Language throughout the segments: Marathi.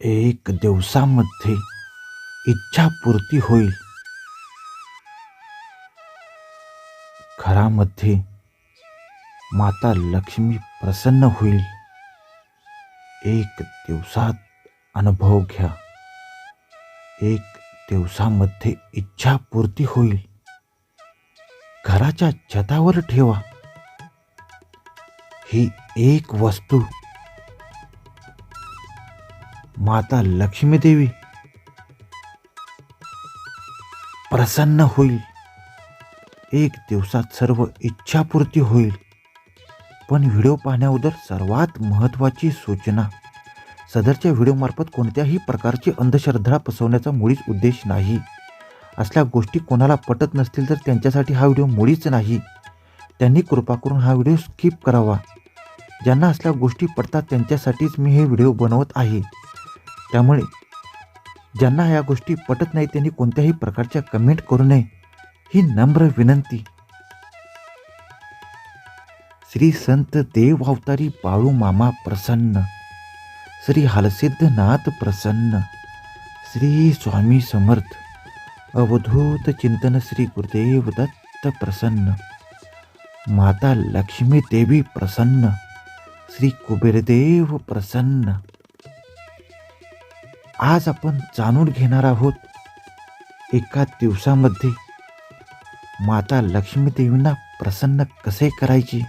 एक दिवसामध्ये इच्छापूर्ती होईल. घरामध्ये माता लक्ष्मी प्रसन्न होईल. एक दिवसात अनुभव घ्या. एक दिवसामध्ये इच्छापूर्ती होईल. घराच्या छतावर ठेवा. ही एक वस्तू माता लक्ष्मी देवी। प्रसन्न होईल। एक दिवसात सर्व इच्छापूर्ती होईल। पण व्हिडिओ पाहण्याअगोदर सर्वात महत्त्वाची सूचना। सदरच्या व्हिडिओमार्फत कोणत्याही प्रकारची अंधश्रद्धा पसवण्याचा मुळीच उद्देश नाही। असल्या गोष्टी कोणाला पटत नसतील तर त्यांच्यासाठी हा व्हिडिओ मुळीच नाही। त्यांनी कृपा करून हा व्हिडिओ स्किप करावा। ज्यांना असल्या गोष्टी पडतात त्यांच्यासाठीच मी हे व्हिडिओ बनवत आहे। त्यामुळे ज्यांना या गोष्टी पटत नाही त्यांनी कोणत्याही प्रकारच्या कमेंट करू नये ही नम्र विनंती. श्री संत देव अवतारी बाळू मामा प्रसन्न. श्री हलसिद्धनाथ प्रसन्न. श्री स्वामी समर्थ. अवधूत चिंतन श्री गुरुदेव दत्त प्रसन्न. माता लक्ष्मी देवी प्रसन्न. श्री कुबेरदेव प्रसन्न. आज आपण जाणून घेणार आहोत एका दिवसामध्ये माता लक्ष्मीदेवींना प्रसन्न कसे करायचे?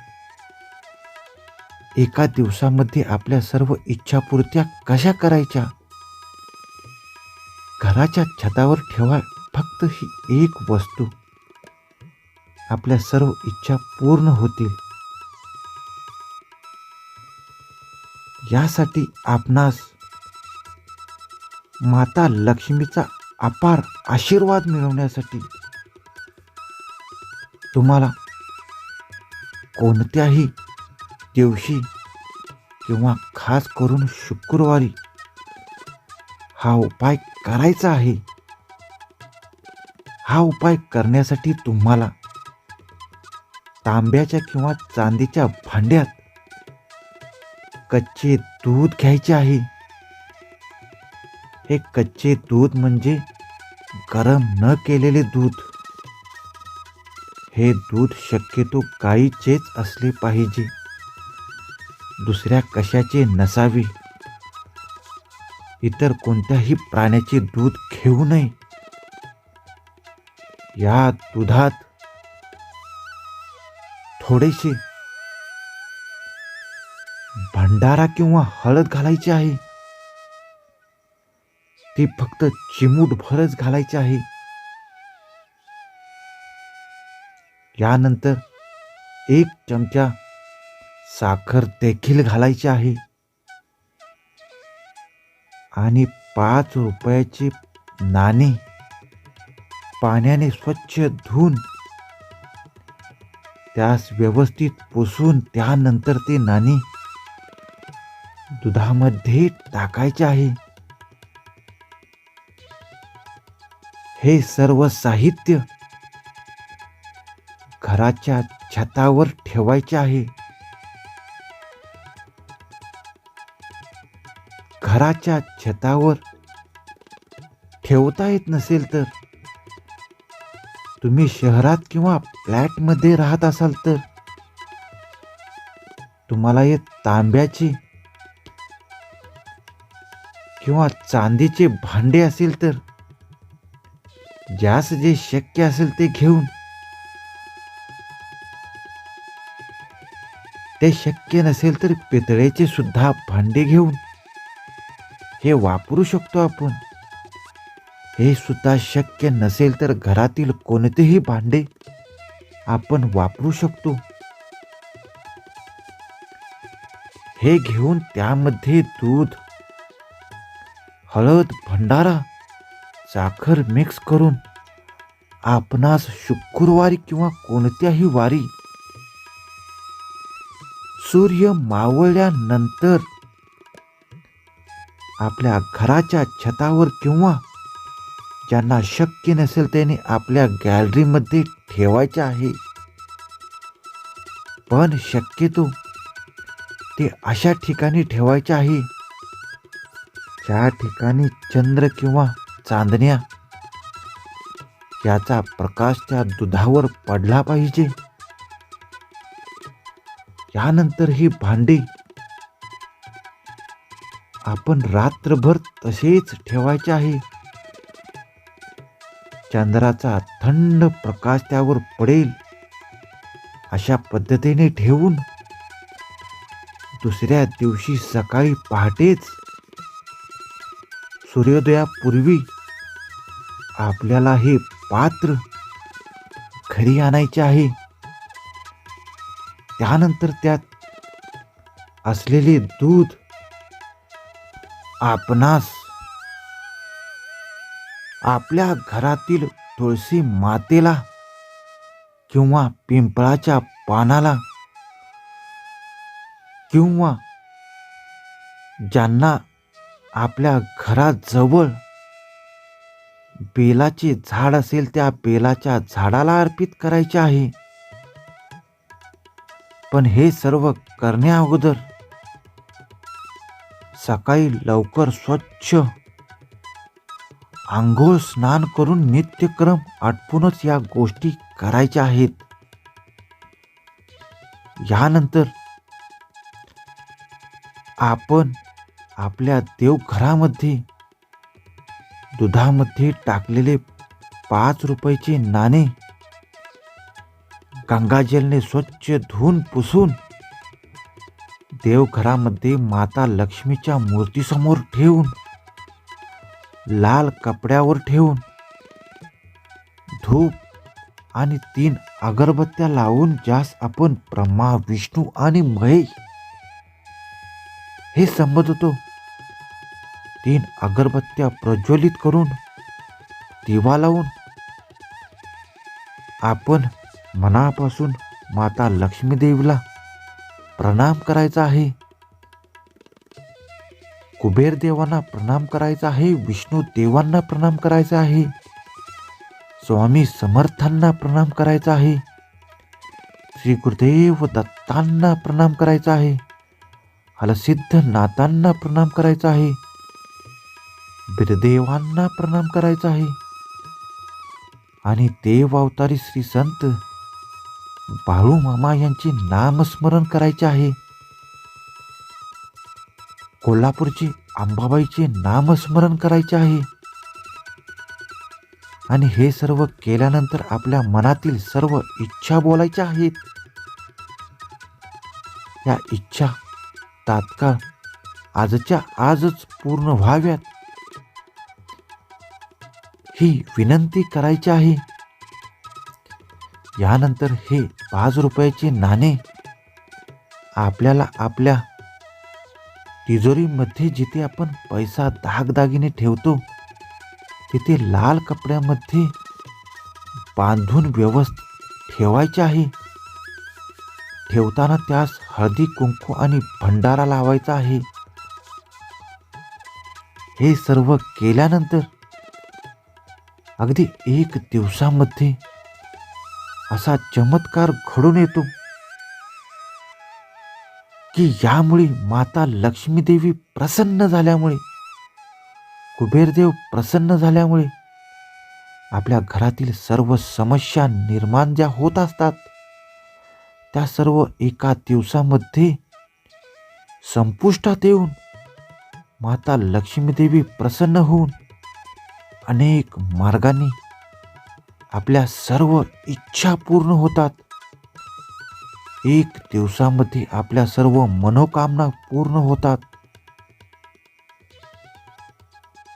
एका दिवसामध्ये आपल्या सर्व इच्छापूर्त्या कशा करायच्या? घराच्या छतावर ठेवा फक्त ही एक वस्तू. आपल्या सर्व इच्छा पूर्ण होतील. यासाठी आपणास माता लक्ष्मीचा अपार आशीर्वाद मिळवण्यासाठी तुम्हाला कोणत्याही दिवशी किंवा खास करून शुक्रवारी हा उपाय करायचा आहे. हा उपाय करण्यासाठी तुम्हाला तांब्याच्या किंवा चांदीच्या भांड्यात कच्चे दूध घ्यायचे आहे. हे कच्चे दूध म्हणजे गरम न केलेले दूध. हे दूध शक्यतो गाईचेच असले पाहिजे. दुसऱ्या कशाचे नसावे. इतर कोणत्याही प्राण्याचे दूध घेऊ नये. या दुधात थोडेसे भंडारा किंवा हळद घालायची आहे. ती फक्त चिमूटभरच घालायची आहे. यानंतर एक चमचा साखर देखील घालायची आहे. आणि पाच रुपयाचे नाणे पाण्याने स्वच्छ धुवून त्यास व्यवस्थित पुसून त्यानंतर ते नाणे दुधामध्ये टाकायचे आहे. हे सर्व साहित्य घराच्या छतावर ठेवायचे आहे. घराच्या छतावर ठेवता येत नसेल तर तुम्ही शहरात किंवा फ्लॅटमध्ये राहत असाल तर तुम्हाला हे तांब्याचे किंवा चांदीचे भांडे असेल तर ज्यास जे शक्य असेल ते घेऊन. ते शक्य नसेल तर पितळेचे सुद्धा भांडे घेऊन. हे वापरू शकतो आपण. हे सुद्धा शक्य नसेल तर घरातील कोणतेही भांडे आपण वापरू शकतो. हे घेऊन त्यामध्ये दूध हळद भंडारा साखर मिक्स करून आपणास शुक्रवारी किंवा कोणत्याही वारी सूर्य मावळल्यानंतर आपल्या घराच्या छतावर किंवा ज्यांना शक्य नसेल त्याने आपल्या गॅलरीमध्ये ठेवायचे आहे. पण शक्यतो ते अशा ठिकाणी ठेवायचे आहे. ज्या ठिकाणी चंद्र किंवा चांदण्या. याचा प्रकाश त्या दुधावर पडला पाहिजे. यानंतर ही भांडी आपण रात्रभर तसेच ठेवायचे आहे. चंद्राचा थंड प्रकाश त्यावर पडेल. अशा पद्धतीने ठेवून दुसऱ्या दिवशी सकाळी पहाटेच सूर्योदयापूर्वी आपल्याला हे पात्र घरी आणायचे आहे. त्यानंतर त्यात असलेले दूध आपणास आपल्या घरातील तुळशी मातेला किंवा पिंपळाच्या पानाला किंवा ज्यांना आपल्या घराजवळ बेलाचे झाड असेल त्या बेलाच्या झाडाला अर्पित करायचे आहे. पण हे सर्व करण्या अगोदर सकाळी लवकर स्वच्छ आंघोळ स्नान करून नित्यक्रम आटपूनच या गोष्टी करायच्या आहेत. यानंतर आपण आपल्या देवघरामध्ये दुधामध्ये टाकलेले पाच रुपयाचे नाणे. गंगाजलने स्वच्छ धुवून पुसून देवघरामध्ये माता लक्ष्मीच्या मूर्तीसमोर ठेवून लाल कपड्यावर ठेवून धूप आणि तीन अगरबत्त्या लावून ज्यास आपण ब्रह्मा विष्णू आणि महेश हे संबोधतो तीन अगरबत्त्या प्रज्वलित करून दिवा लावून आपण मनापासून माता लक्ष्मीदेवीला प्रणाम करायचा आहे. कुबेर देवांना प्रणाम करायचा आहे विष्णू देवांना प्रणाम करायचा आहे स्वामी समर्थांना प्रणाम करायचा आहे श्री गुरुदेव दत्तांना प्रणाम करायचा आहे हलसिद्ध नाथांना प्रणाम करायचा आहे बिरदेवांना प्रणाम करायचा आहे. आणि देव अवतारी श्री संत बाळू मामा यांचे नामस्मरण करायचे आहे. कोल्हापूरची अंबाबाईचे नामस्मरण करायचे आहे. आणि हे सर्व केल्यानंतर आपल्या मनातील सर्व इच्छा बोलायच्या आहेत. या इच्छा तात्काळ आजच्या आजच पूर्ण व्हाव्यात. ही विनंती करायची आहे. यानंतर हे पाच रुपयाचे नाणे आपल्याला आपल्या तिजोरीमध्ये जिथे आपण पैसा दागदागिने ठेवतो तिथे लाल कपड्यामध्ये बांधून व्यवस्थित ठेवायचे आहे. ठेवताना त्यास हळदी कुंकू आणि भंडारा लावायचा आहे. हे सर्व केल्यानंतर अगदी एक दिवसामध्ये असा चमत्कार घडून येतो की यामुळे माता लक्ष्मीदेवी प्रसन्न झाल्यामुळे कुबेरदेव प्रसन्न झाल्यामुळे आपल्या घरातील सर्व समस्या निर्माण ज्या होत असतात त्या सर्व एका दिवसामध्ये संपुष्टात येऊन माता लक्ष्मीदेवी प्रसन्न होऊन अनेक मार्गाने आपल्या सर्व इच्छा पूर्ण होतात. एक दिवसामध्ये आपल्या सर्व मनोकामना पूर्ण होतात.